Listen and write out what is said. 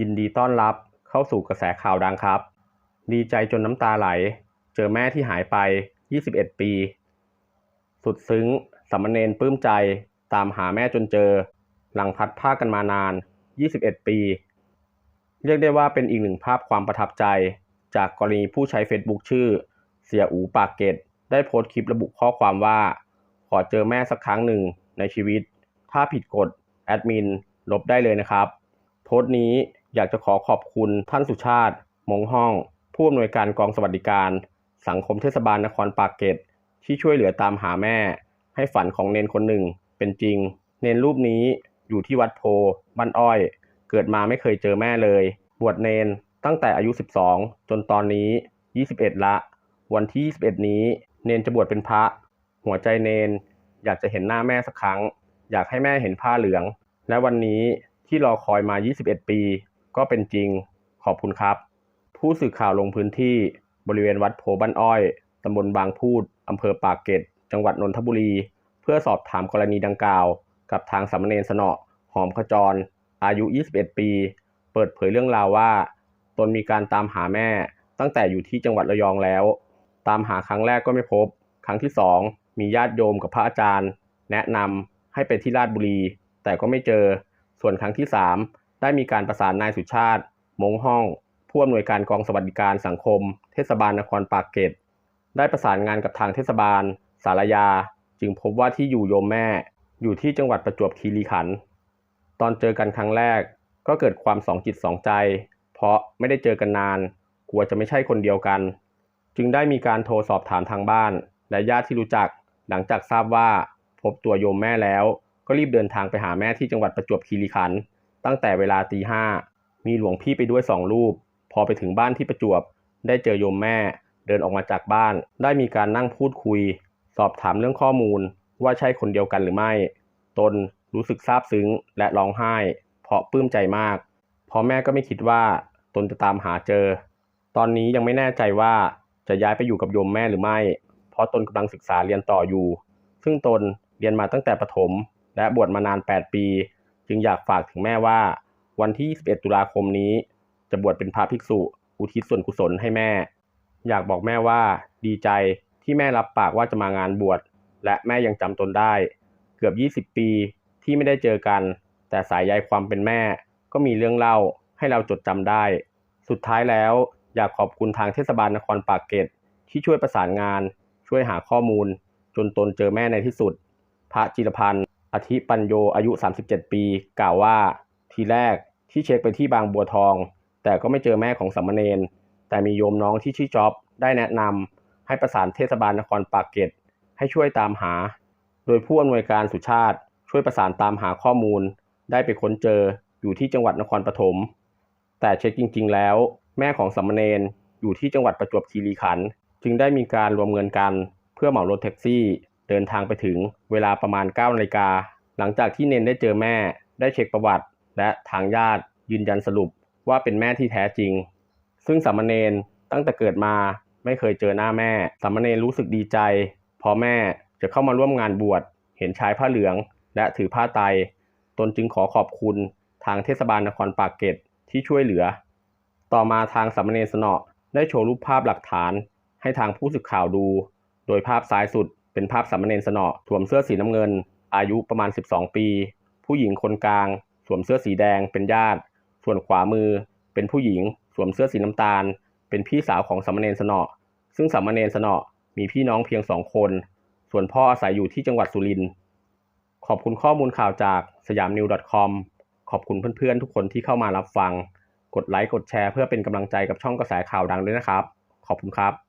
ยินดีต้อนรับเข้าสู่กระแสข่าวดังครับ ดีใจจนน้ำตาไหล เจอแม่ที่หายไป 21 ปี สุดซึ้งสามเณรปลื้มใจตามหาแม่จนเจอ หลังพัดภากันมานาน 21 ปี เรียกได้ว่าเป็นอีกหนึ่งภาพความประทับใจ จากกรณีผู้ใช้ Facebook ชื่อ เสียอูปากเกร็ดได้โพสต์คลิประบุข้อความว่า ขอเจอแม่สักครั้งหนึ่งในชีวิต ถ้าผิดกฎแอดมินลบได้เลยนะครับ โพสต์นี้ อยากจะขอขอบคุณท่านสุชาติ มงห้อง ผู้อำนวยการกองสวัสดิการ สังคมเทศบาลนครปากเกร็ดที่ช่วยเหลือตามหาแม่ ให้ฝันของเนนคนหนึ่งเป็นจริง เนนรูปนี้อยู่ที่วัดโพบ้านอ้อย เกิดมาไม่เคยเจอแม่เลย บวชเนนตั้งแต่อายุ 12 จนตอนนี้ 21 ละ วันที่ 21 นี้ เนนจะบวชเป็นพระ หัวใจเนน อยากจะเห็นหน้าแม่สักครั้ง อยากให้แม่เห็นผ้าเหลือง และวันนี้ที่รอคอยมา 21 ปี ก็เป็นจริง ขอบคุณครับ ผู้สื่อข่าวลงพื้นที่บริเวณวัดโพบ้านอ้อยตำบลบางพูดอำเภอปากเกร็ดจังหวัดนนทบุรี เพื่อสอบถามกรณีดังกล่าว กับทางสามเณรสนอหอมขจร อายุ 21 ปี เปิดเผยเรื่องราวว่า ตนมีการตามหาแม่ ตั้งแต่อยู่ที่จังหวัดระยองแล้ว ตามหาครั้งแรกก็ไม่พบ ครั้งที่สองมีญาติโยมกับพระอาจารย์ แนะนำให้ไปที่ราชบุรี แต่ก็ไม่เจอ ส่วนครั้งที่สาม ได้มีการประสานนายสุชาติ มงห้อง ผู้อำนวยการกองสวัสดิการสังคม เทศบาลนครปากเกร็ด ได้ประสานงานกับทางเทศบาล สารยา จึงพบว่าที่อยู่โยมแม่ อยู่ที่จังหวัดประจวบคีรีขันธ์ ตอนเจอกันครั้งแรก ก็เกิดความสองจิตสองใจ เพราะไม่ได้เจอกันนาน กลัวจะไม่ใช่คนเดียวกัน จึงได้มีการโทรสอบถามทางบ้าน และญาติที่รู้จัก หลังจากทราบว่าพบตัวโยมแม่แล้ว ก็รีบเดินทางไปหาแม่ที่จังหวัดประจวบคีรีขันธ์ ตั้งแต่เวลาตีห้ามีหลวงพี่ไปด้วยสองรูป พอไปถึงบ้านที่ประจวบ ได้เจอโยมแม่ เดินออกมาจากบ้าน ได้มีการนั่งพูดคุย สอบถามเรื่องข้อมูลว่าใช่คนเดียวกันหรือไม่ ตนรู้สึกซาบซึ้งและร้องไห้ เพราะปลื้มใจมากเพราะแม่ก็ไม่คิดว่า ตนจะตามหาเจอ ตอนนี้ยังไม่แน่ใจว่าจะย้ายไปอยู่กับโยมแม่หรือไม่ เพราะตนกำลังศึกษาเรียนต่ออยู่ ซึ่งตนเรียนมาตั้งแต่ประถม และบวชมานาน 8 ปี จึงอยากฝากถึงแม่ว่า วันที่ 21 ตุลาคมนี้ จะบวชเป็นพระภิกษุ อุทิศส่วนกุศลให้แม่ อยากบอกแม่ว่า ดีใจที่แม่รับปากว่าจะมางานบวชและแม่ยังจำตนได้ เกือบ 20 ปีที่ไม่ได้เจอกัน แต่สายใยความเป็นแม่ ก็มีเรื่องเล่าให้เราจดจำได้ สุดท้ายแล้ว อยากขอบคุณทางเทศบาลนครปากเกร็ดที่ช่วยประสานงาน ช่วยหาข้อมูล จนตนเจอแม่ในที่สุด พระจิรพันธ์ อธิปัญโยอายุ 37 ปี กล่าวว่า ทีแรกที่เช็คไปที่บางบัวทอง แต่ก็ไม่เจอแม่ของสามเณรแต่มีโยมน้องที่ชื่อจ๊อบได้แนะนำให้ประสานเทศบาลนครปากเกร็ดให้ช่วยตามหา โดยผู้อำนวยการสุชาติช่วยประสานตามหาข้อมูล ได้ไปค้นเจออยู่ที่จังหวัดนครปฐมแต่เช็คจริง ๆ แล้ว แม่ของสามเณรอยู่ที่จังหวัดประจวบคีรีขันธ์จึงได้มีการรวมเงินกันเพื่อเหมารถแท็กซี่ เดินทางไปถึงเวลาประมาณ9นาฬิกา หลังจากที่เนนได้เจอแม่ ได้เช็คประวัติ และทางญาติยืนยันสรุปว่าเป็นแม่ที่แท้จริง ซึ่งสามเณรตั้งแต่เกิดมาไม่เคยเจอหน้าแม่ สามเณรรู้สึกดีใจพราะแม่จะเข้ามาร่วมงานบวช เห็นชายผ้าเหลือง และถือผ้าไต ตนจึงขอขอบคุณทางเทศบาลนครปากเกร็ดที่ช่วยเหลือ ต่อมาทางสามเณรสนอได้โชว์รูปภาพหลักฐานให้ทางผู้สื่อข่าวดู โดยภาพซ้ายสุด เป็นภาพสามเณรสนอสวมเสื้อสีน้ำเงิน อายุประมาณ 12 ปี ผู้หญิงคนกลาง สวมเสื้อสีแดงเป็นญาติ ส่วนขวามือ เป็นผู้หญิง สวมเสื้อสีน้ำตาล เป็นพี่สาวของสามเณรสนอซึ่งสามเณรสนอมีพี่น้องเพียงสองคน ส่วนพ่ออาศัยอยู่ที่จังหวัดสุรินทร์ขอบคุณข้อมูลข่าวจากสยามนิว .com ขอบคุณเพื่อนๆ ทุกคนที่เข้ามารับฟัง กดไลค์ กดแชร์เพื่อเป็นกำลังใจกับช่องกระแสข่าวดังด้วยนะครับ ขอบคุณครับ